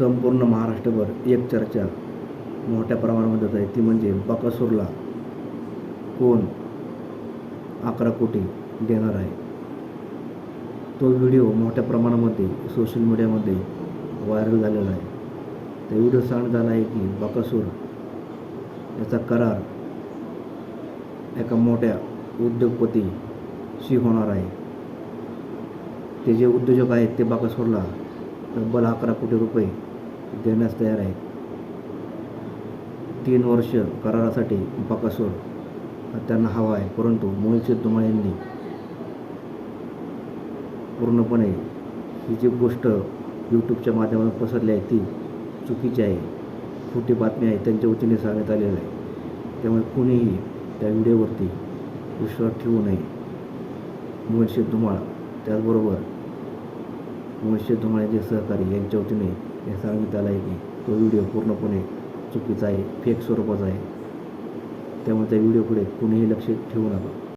संपूर्ण महाराष्ट्रभर एक चर्चा मोठ्या प्रमाणामध्ये होत आहे. ती म्हणजे बकासूरला कोण अकरा कोटी देणार आहे? तो व्हिडिओ मोठ्या प्रमाणामध्ये सोशल मीडियामध्ये व्हायरल झालेला आहे. त्या व्हिडिओ सांगण्यात झाला आहे की बकासूर याचा करार एका मोठ्या उद्योगपतीशी होणार आहे. ते जे उद्योजक आहेत ते बाकासूरला तब्बल अकरा कोटी रुपये देण्यास तयार आहेत. तीन वर्ष करारासाठी बाकासूर त्यांना हवा आहे परंतु मोहित धुमाळ यांनी पूर्णपणे ही जी गोष्ट यूट्यूबच्या माध्यमातून पसरली आहे ती चुकीची आहे. खोटी बातमी आहे त्यांच्या वतीने सांगण्यात आलेलं आहे. त्यामुळे कुणीही त्या व्हिडिओवरती विश्वास ठेवू नये. मोहित धुमाळ त्याचबरोबर मोहित धुमाळ्याचे सहकारी यांच्या वतीने हे सांगण्यात आलं आहे की तो व्हिडिओ पूर्णपणे चुकीचा आहे फेक स्वरूपाचा आहे. त्यामुळे त्या व्हिडिओकडे कुणीही लक्ष ठेवू नका.